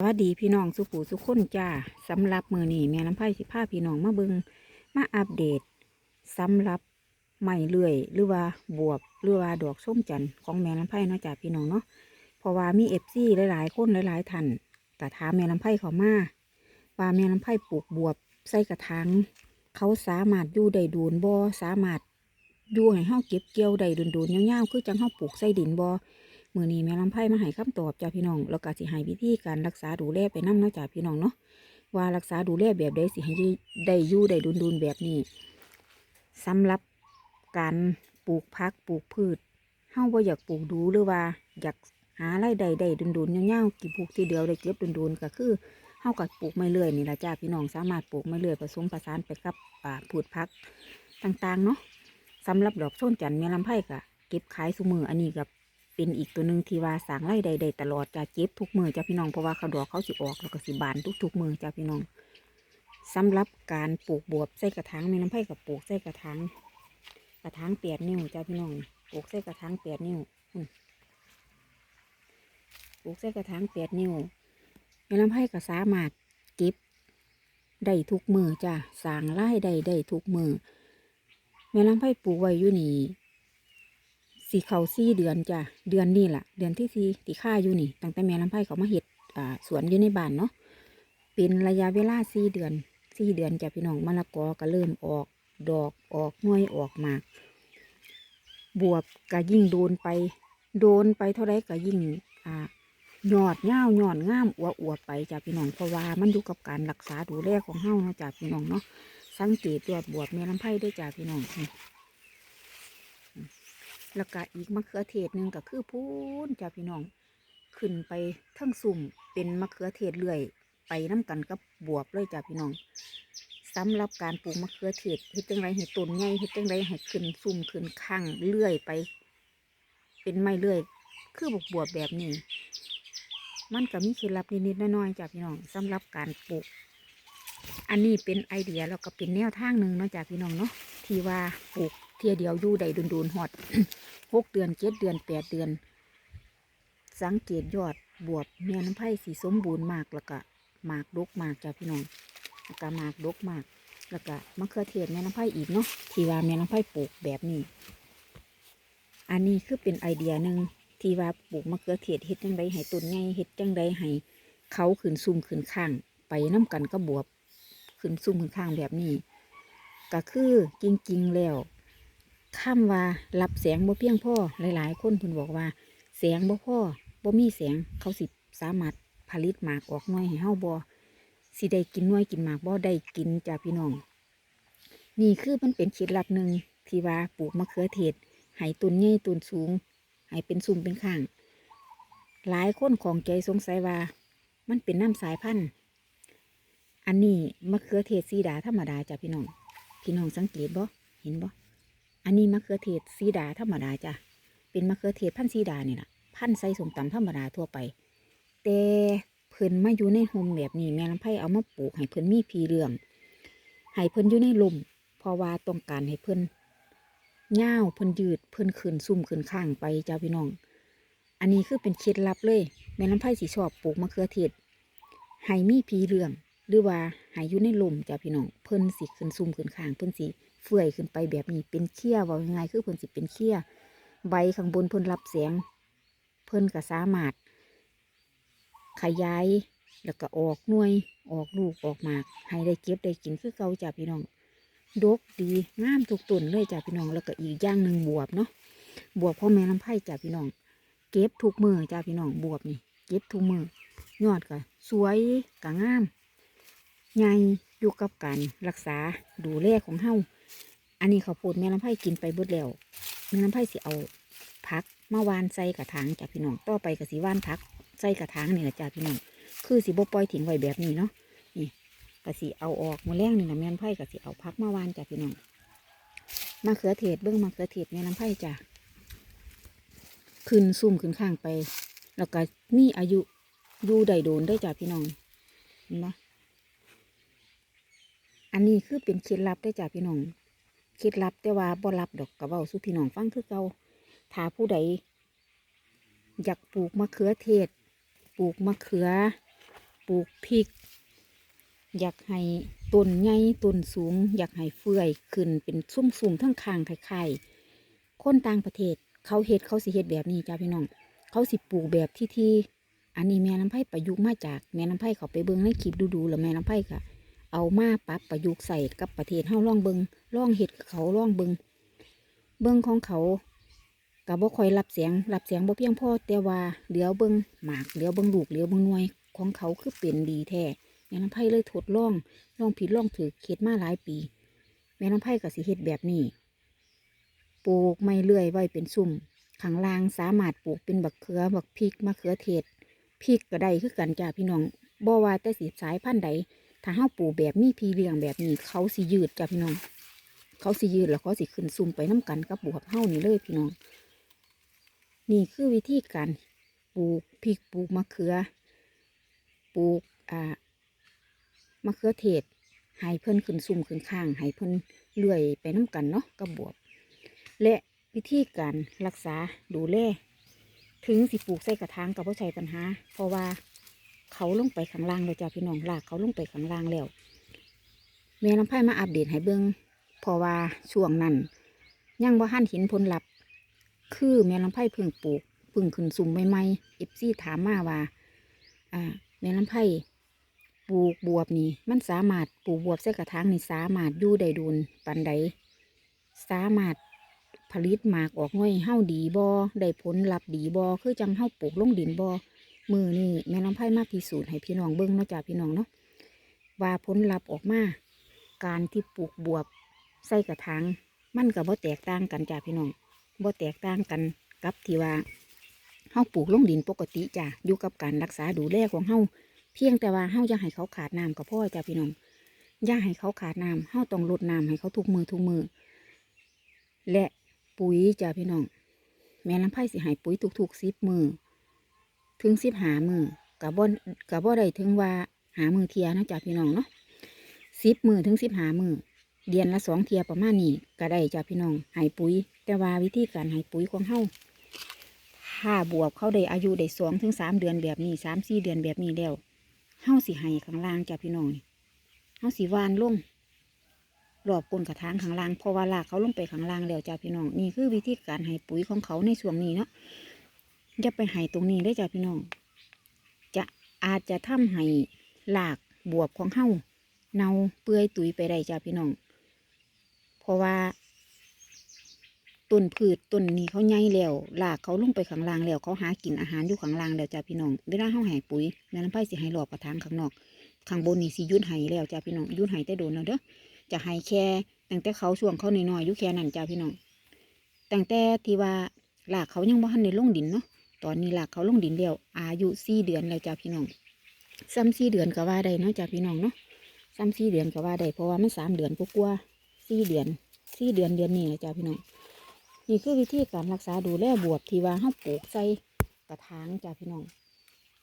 สวัสดีพี่น้องสุขูสุขคนจ้าสำหรับมือนี้แม่น้ำไผ่สิพาพี่น้องมาบิงมาอัปเดตสำหรับใหม่เลื่อยหรือว่าบวบหรือว่าดอกส้มจันทร์ของแม่น้ำไผ่เนาะจ้าพี่น้องเนาะเพราะว่ามีเอฟซีหลายๆคนหลายๆท่านแต่ถามแม่น้ำไผ่เขามาว่าแม่น้ำไผ่ปลูกบวบใส่กระถางเขาสามารถอยู่ได้ดูนบ่สามารถอยู่ให้เฮาเก็บเกี่ยวได้ดุนๆยาวๆคือจังเฮาปลูกใส่ดินบ่ มือนี้แม่ลำไพ่มาให้คำตอบจ้าพี่น้องแล้วก็สิให้วิธีการรักษาดูแลไปนำเนาะจ้าพี่น้องเนาะว่ารักษาดูแลแบบใดสิให้อยู่ได้ยู่ได้ดุนดุนแบบนี้สำหรับการปลูกพักปลูกพืชเฮาบ่อยากปลูกดูหรือว่าอยากหาไรายได้ได้ดุนดุนๆยาวๆกี่ปลูกทีเดียวได้เก็บดุนดุนก็คือเฮาก็ปลูกไม่เรื่อยนี่ละจ้าพี่น้องสามารถปลูกไม่เรื่อยผสมผสานไปกับอ่าพืชพักต่างๆเนาะสำหรับดอกส้นจันทร์แม่ลำไพ่ก็เก็บขายสุมืออันนี้กับ เป็นอีกตัวหนึ่งที่ว่าสางไร่ใดๆตลอดจะเจ็บทุกมือจ้าพี่น้องเพราะว่าเขาดอกเขาสิออกแล้วก็สิบานทุกๆมือจ้าพี่น้องสำหรับการปลูกบวบใส่กระถางแม่น้ำไผ่กับปลูกใส่กระถางกระถางแปดนิ้วจ้าพี่น้องปลูกใส่กระถางแปดนิ้วปลูกใส่กระถางแปดนิ้วแม่น้ำไผ่ก็สามารถเก็บได้ทุกมือจ้าสางไร่ใดได้ทุกมือแม่น้ำไผ่ปลูกไว้อยู่นี่ สีเขาสี่เดือนจ้ะเดือนนี่แหละเดือนที่สี่ที่ค่าอยู่นี่ตั้งแต่แม่ลำไผ่เขามาเห็ดอ่าสวนอยู่ในบ้านเนาะเป็นระยะเวลาสี่เดือนสี่เดือนจ้ะพี่น้องมะละกอก็เริ่มออก ดอกออกหน่วยออกหมากบวบก็ยิ่งโดนไป โดนไปเท่าไรก็ยิ่งอ่ายอดเง่าวยอดง่ามอวอวไปจ้ะพี่น้องเพราะว่ามันอยู่กับการรักษาดูแลของเฮาเนาะจ้ะพี่น้องเนาะสังเกตยอดบวบแม่ลำไผ่ได้จ้ะพี่น้องนี่ แล้วก็อีกมะเขือเทศหนึ่งก็คือพูนจ้าพี่น้อง ขึ้นไปทั้งสุ่มเป็นมะเขือเทศเลื่อย ไปน้ำกันกับบวบเลยจ้าพี่น้องสำหรับการปลูกมะเขือเทศเฮ็ดจังไรให้ต้นใหญ่เฮ็ดจังไรให้ขึ้นสุ่มขึ้นข้างเลื่อยไป เป็นไม้เลื่อย คือบวบบวบแบบนี้ มันก็มีเคล็ดลับนิดๆน้อยๆจ้าพี่น้องสำหรับการปลูกอันนี้เป็นไอเดียแล้วก็เป็นแนวทางหนึ่งเนาะจ้าพี่น้องเนาะที่ว่าปลูก เทียเดียวอยู่ได้โดนๆหอดหกเดือนเจ็ดเดือนแปดเดือน สังเกตยอดบวบแม่น้ำไผ่สีสมบูรณ์มากแล้วก็หมากดกมากจ้าพี่น้องแล้วก็หมากดกมาก แล้วก็มะเขือเทศแม่น้ำไผ่อีกเนาะที่ว่าแม่น้ำไผ่ปลูกแบบนี้ อันนี้คือเป็นไอเดียหนึ่งที่ว่าปลูกมะเขือเทศเฮ็ดจังไดให้ต้นใหญ่เฮ็ดจังไดให้เขาขึ้นซุ่มขึ้นข้าง ไปน้กันก็บวบขึ้นซุ่มขึ้นข้างแบบนี้ ก็คือจริงๆแล้ว คำว่ารับแสงบ่เพียงพ่อหลายๆ คนเพิ่นบอกว่าแสงบ่พอบ่มีแสงเขาสิสามารถผลิตหมากออกหน่วยให้เฮาบ่สิได้กินหน่วยกินหมากบ่ได้กินจ้าพี่น้อง นี่คือมันเป็นเคล็ดลับหนึ่งที่ว่าปลูกมะเขือเทศให้ต้นใหญ่ต้นสูงให้เป็นซุ่มเป็นข้าง หลายคนของใจสงสัยว่า มันเป็นน้ำสายพันธุ์อันนี้มะเขือเทศสีดาธรรมดาจ้ะพี่น้อง พี่น้องสังเกตบ่เห็นบ่ อันนี้มะเขือเทศสีดาธรรมดาจ้ะ เป็นมะเขือเทศพันธุ์สีดานี่แหละพันธุ์ใส่สมตำธรรมดาทั่วไป แต่เพิ่นมาอยู่ในโฮมแบบนี้แม่ลำไผ่เอามาปลูกให้เพิ่นมีพีเรื่อง ให้เพิ่นอยู่ในลมเพราะว่าต้องการให้เพิ่นเง่าเพิ่นยืดเพิ่นขึ้นซุ่มขึ้นข้างไปจ้าพี่น้อง อันนี้คือเป็นเคล็ดลับเลย แม่ลำไผ่สิชอบปลูกมะเขือเทศให้มีพีเรื่อง หรือว่าใหายอยู่ในลมจ้ะพี่น้อง เพิ่นสิขึ้นซุ่มขึ้นข้างเพิ่นสิ เฟื่อยขึ้นไปแบบนี้เป็นเขี้ยว่ายังไงคือเพิ่นสิเป็นเขี้ยใบข้างบนเพิ่นรับแสง เพิ่นก็สามารถ ขยายแล้วก็ออกหน่วยออกลูกออกหมาก ให้ได้เก็บได้กินคือเก่าจ้ะพี่น้องดกดีงามทุกต้นเลยจ้ะพี่น้องแล้วก็อีกอย่างหนึ่งบวบเนาะบวบพ่อแม่ลำไผ่จ้ะพี่น้อง เก็บทุกมือจ้ะพี่น้องบวบนี่เก็บทุกมือยอดก็สวยก็งามใหญ่อยู่กับการรักษาดูแลของเฮา อันนี้เขาวโพดแม่ลำไผ่กินไปเบิดแล้วแม่ลำไผ่สิเอาพักมาวานใส่กระถางจ้ะพี่น้องต่อไปก็สิหวานพักใส่กระถางนี่แหละจ้ะพี่น้องคือสิบ่ปล่อยทิ้งไว้แบบนี้เนาะนี่ก็สิเอาออกมาแรงนี่นะแม่ลำไผ่ก็สิเอาพักมาวานจ้ะพี่น้องมะเขือเทศเบิ้องมะเขือเทศแม่ลำไผ่จ้ะขึ้นซุ่มขึ้นข้างไป แล้วก็มีอายุอยู่ได้โดนได้จ้ะพี่น้องเห็นไหมอันนี้คือเป็นเคล็ดลับได้จ้ะพี่น้อง เคล็ดลับแต่ว่าบ่ลับดอกกระเบ้าสู่พี่น้องฟังคือเก่าถ้าผู้ใด อยากปลูกมะเขือเทศ ปลูกมะเขือ ปลูกพริก อยากให้ต้นใหญ่ต้นสูง อยากให้เฟื่อยขึ้นเป็นซุ่มๆทั้งคางไข่ๆคนต่างประเทศ เขาเฮ็ดเขาสิเฮ็ดแบบนี้จ้าพี่น้อง เขาสิปลูกแบบที่ที่อันนี้แม่น้ำไผ่ประยุกต์มาจากแม่น้ำไผ่เขาไปเบิ่งในคลิปดูๆแล้วแม่น้ำไผ่ก็ เอามาปรับประยุกต์ใส่กับประเทศเฮาล่องเบิงล่องเฮ็ดเขาล่องเบิงเบิงของเขาก็บ่คอยรับเสียงรับเสียงบ่เพียงพอแต่ว่าเหลียวเบิงหมากเหลียวเบิงลูกเหลียวเบิงหน่วยของเขาคือเป็นดีแท้แม่น้ำไผ่เลยทดลองลองผิดลองถือเฮ็ดมาหลายปี แม่น้ำไผ่ก็สิเฮ็ดแบบนี้ปลูกไม่เลื่อยไว้เป็นซุ่มข้างลางสามารถปลูกเป็นบักเขือบักพริกมะเขือเทศพริกก็ได้คือกันจ้าพี่น้องบ่ว่าแต่สีสายพันธุ์ใด ถ้าเฮาปลูกแบบมีพีเลี้ยงแบบนี้ เขาสิยืดจ้าพี่น้อง เขาสิยืดแล้วเขาสิขึ้นซุ่มไปน้ำกันกับบวบเฮานี่เลยพี่น้อง นี่คือวิธีการปลูกพริกปลูกมะเขือ ปลูกอ่ามะเขือเทศให้เพิ่นขึ้นซุ่มขึ้นข้างให้เพิ่นเลื่อยไปน้ำกันเนาะกับบวบและวิธีการรักษาดูแลถึงสิปลูกใส่กระถางกับพ่ใช้ปัญหา เพราะว่า เขาลงไปข้างล่างแล้วจ้าพี่น้องลากเขาลงไปข้างล่างแล้วแม่น้ำไผ่มาอัปเดตให้เบิงเพราะว่าช่วงนั้นยังบ่าหันห็นผลลัพธ์คือแม่ลำไผ่เพิ่งปลูกเพิ่งขึ้นสุ่มใหม่ๆเอฟซี่ถามมาว่าอ่าแม่ลำไผ่ปลูกบวบนี่มันสามารถปลูกบวบใส่กระถางนี่สามารถยู่ได้โดนปันใดสามารถผลิตหมากออกง่อยเฮาดีบอได้ผลลัพธ์ดีบอคือจังเฮาปลูกลงดินบอ มือนี่แม่น้ำไผ่มาพิสูจน์ให้พี่น้องเบิ่งเนาะจ้าพี่น้องเนาะว่าผลลัพธ์ออกมาการที่ปลูกบวบใส่กระถางมันก็บ่แตกต่างกันจ้าพี่น้องบ่แตกต่างกันกับที่ว่าเฮาปลูกลงดินปกติจ้าอยู่กับการรักษาดูแลของเฮาเพียงแต่ว่าเฮาอย่าให้เขาขาดน้ำก็พ่อจ้าพี่น้องอย่าให้เขาขาดน้ำเฮาต้องลดน้ำให้เขาทุกมือทุกมือ และปุ๋ยจ้าพี่น้องแม่ลำไผ่สิให้ปุ๋ยทุกๆสิบมือ ถึงสิบหามือกับบ่กับบ่ได้ถึงว่าหามือเทียนะจ้าพี่น้องเนาะสิบมือถึงสิบหามือเดือนละสองเทียประมาณนี้ก็ได้จ้าพี่น้องให้ปุ๋ย แต่ว่าวิธีการให้ปุ๋ยของเฮาถ้าบวบเขาได้อายุได้สองถึงสามเดือนแบบนี้สามสี่เดือนแบบนี้แล้วเฮาสิให้ข้างล่างจ้าพี่น้องนี่เฮาสิหวานลงรอบก้นกระถางข้างล่างพราะว่าลากเขาลงไปข้างล่างแล้วจ้าพี่น้องนี่คือวิธีการให้ปุ๋ยของเขาในช่วงนี้เนาะ อย่าไปให้ตรงนี้ได้จ้าพี่น้อง จะอาจจะทำให้หลากบวบของเฮาเน่าเปื่อยตุยไปได้จ้าพี่น้อง เพราะว่าต้นพืชต้นนี้เขาใหญ่แล้วลากเขาลงไปข้างล่างแล้วเขาหากินอาหารอยู่ข้างล่างแล้วจ้าพี่น้องเวลาเฮาให้ปุ๋ยแม่ลำไผ่สิให้รอบกระถางข้างนอกข้างบนนี่สิยุดให้แล้วจ้าพี่น้องยุดให้แต่โดนแล้วเด้อจะให้แค่ตั้งแต่เขาช่วงเขาหน้อยๆอยู่แค่นั้นจ้าพี่น้องตั้งแต่ที่ว่าหลากเขายังบ่ทันได้ลงดินเนาะ ตอนนี้หลากเขาลงดินแล้วอายุสี่เดือนแล้วจ้าพี่น้องซ้ำสี่เดือนก็ว่าได้เนาะจ้าพี่น้องเนาะซ้ำสี่เดือนก็ว่าได้เพราะว่ามันสามเดือนกว่าสี่เดือนสี่เดือนเดือนนี้แหละจ้าพี่น้องนี่คือวิธีการรักษาดูแลบวบที่ว่าเฮาปลูกใส่กระถางจ้าพี่น้อง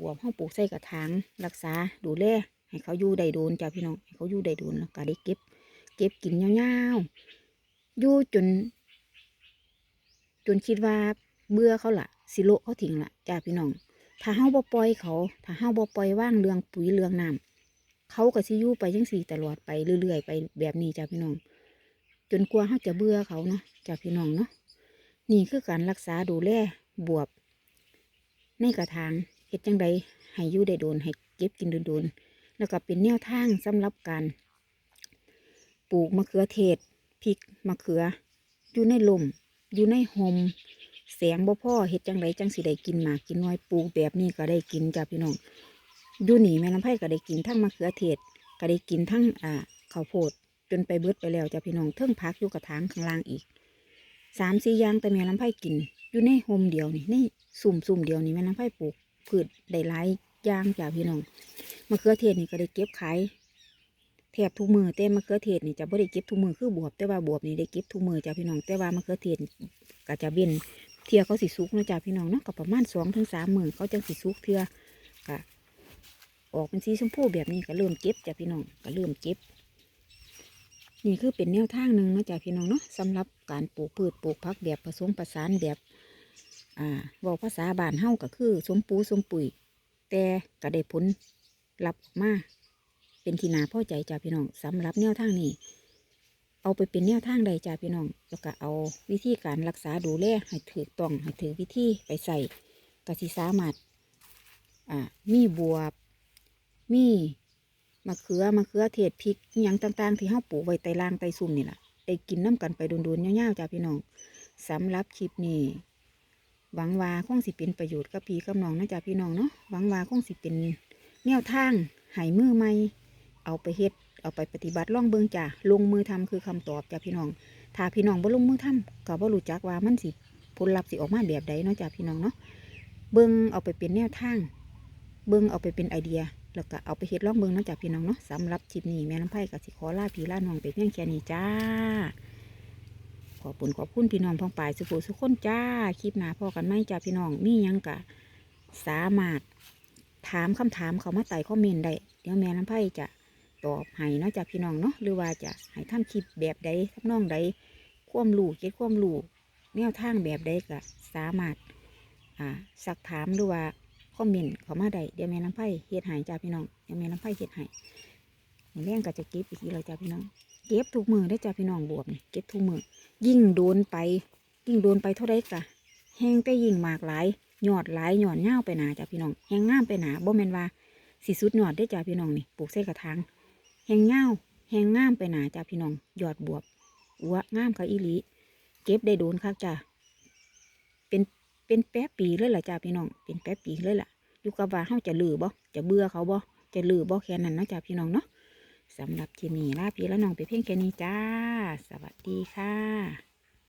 บวบเฮาปลูกใส่กระถางรักษาดูแลให้เขาอยู่ได้โดนจ้าพี่น้องให้เขาอยู่ได้โดนแล้วก็ได้เก็บ เก็บกินยาวๆอยู่จน จนคิดว่าเบื่อเขาละ สิโลเขาทิ้งละจ้าพี่น้อง ถ้าเฮาบ่ปล่อยเขา ถ้าเฮาบ่ปล่อยว่างเรื่องปุ๋ยเรื่องน้ำเขาก็สิอยู่ไปจังสี่ตลอดไปเรื่อยๆไปแบบนี้จ้าพี่น้อง จนกลัวเฮาจะเบื่อเขาเนาะจ้าพี่น้องเนาะนี่คือการรักษาดูแลบวบ ในกระถางเฮ็ดจังใดให้ยู่ได้โดนให้เก็บกินโดนๆแล้วก็เป็นแนวทางสำหรับการปลูกมะเขือเทศพริกมะเขือ อยู่ในลมอยู่ในหม แสงบ่พ่อเฮ็ดจังไรจังสิได้กินหมากกินน้อยปลูกแบบนี้ก็ได้กินจ้าพี่น้องอยู่นี่แม่ลำไผ่ก็ได้กินทั้งมะเขือเทศก็ได้กินทั้งอ่าข้าวโพดจนไปเบิดไปแล้วจ้าพี่น้องเทิงพักอยู่กระถางข้างล่างอีกสามสี่อย่างแต่แม่ลำไผ่กิน อยู่ในโฮมเดียวนี่ในสุ่มสุ่มเดียวนี่แม่ลำไผ่ปลูกพืชได้หลายอย่างจ้าพี่น้องมะเขือเทศนี่ก็ได้เก็บขายแทบทุกมือแต่มะเขือเทศนี่จะบ่ได้เก็บทุกมือคือบวบแต่ว่าบวบนี่ได้เก็บทุกมือจ้าพี่น้องแต่ว่ามะเขือเทศก็จะเว้น เทียเขาสิสุกนะจ้าพี่น้องเนาะก็ประมาณสองถึงสามมือเขาจังสิสุกเทียก็ออกเป็นสีชมพูแบบนี้ก็เริ่มเก็บจ้าพี่น้องก็เริ่มเก็บ นี่คือเป็นแนวทางหนึ่งนะจ้าพี่น้องเนาะสำหรับการปลูกพืชปลูกผักแบบผสมผสานแบบอ่าบอกภาษาบ้านเฮาก็คือสมปูสมปุ๋ย แต่ก็ได้ผลรับมาเป็นที่นาพอใจจ้าพี่น้องสำหรับแนวทางนี้ เอาไปเป็นแนวทางใดจ้าพี่น้อง แล้วก็เอาวิธีการรักษาดูแลให้ถือต้องให้ถือวิธีไปใส่กสิสามารถอ่ามีบวบ มีมะเขือมะเขือเทศพริกอหยังต่าง ๆ ที่เฮาปลูกไว้ใต้ล่างใต้ซุ่มนี่แหละได้กินน้ำกันไปโดนๆยาวๆจ้าพี่น้องสำหรับคลิปนี้หวังว่าคงสิเป็นประโยชน์กับพี่กับน้องนะจ้าพี่น้องเนาะหวังว่าคงสิเป็นแนวทางให้มือใหม่เอาไปเฮ็ด เอาไปปฏิบัติล่องเบิงจ้ะลงมือทำคือคำตอบจ้ะพี่น้อง ถ้าพี่น้องบ่ลงมือทำก็บ่รู้จักว่ามันสิผลลัพธ์สิออกมาแบบใดเนาะจ้ะพี่น้องเนาะเบิงเอาไปเป็นแนวทาง เบิงเอาไปเป็นไอเดีย แล้วก็เอาไปเฮ็ดล่องเบิงเนาะจ้ะพี่น้องเนาะสำหรับคลิปนี้แม่น้ำไผ่ก็สิขอลาพี่ลาน้องไปเพียงแค่นี้จ้า ขอบคุณขอบคุณพี่น้องพองปลายสุขสุขคนจ้าคลิปหน้าพอกันไหมจ้าพี่น้องมียังกะสามารถถามคำถามเขามาใต้คอมเมนต์ได้ เดี๋ยวแม่น้ำไผ่จะ ตอบให้เนาะจากพี่น้องเนาะหรือว่าจะให้ทำคลิปแบบใดทำนองใดความรู้เก็บความรู้แนวทางแบบใดก็สามารถอ่าสักถามหรือว่าคอมเมนต์เข้ามาได้เดี๋ยวแม่น้ำไผ่เฮ็ดให้จ้าพี่น้องเดี๋ยวแม่น้ำไผ่เฮ็ดให้มื้อแรงก็จะเก็บอีกทีเราจ้าพี่น้อง เก็บทุกมือได้จ้าพี่น้องบวบนี่เก็บทุกมือยิ่งโดนไป ยิ่งโดนไปเท่าไรกะแห้งแต่ยิ่งมากหลายยอดหลายยอดเงาไปหนาจ้าพี่น้องแห้งงามไปหนาบ่แม่นว่าสิสุดหยอดได้จ้าพี่น้องนี่ปลูกใส่กระถาง แหงเงาแหงงามไปหนาจ้าพี่น้องยอดบวบอัวงามค่ะอีหลีเก็บได้โดนคักจ้าเป็นเป็นแป๊บปีเลยล่ะจ้าพี่น้องเป็นแป๊บปีเลยล่ะอยู่กับว่าเขาจะลือบ่จะเบื่อเขาบ่จะลือบ่แค่นั้นนะจ้าพี่น้องเนาะสำหรับคลิปนี้ลาพี่และน้องไปเพียงแค่นี้จ้า สวัสดีค่ะ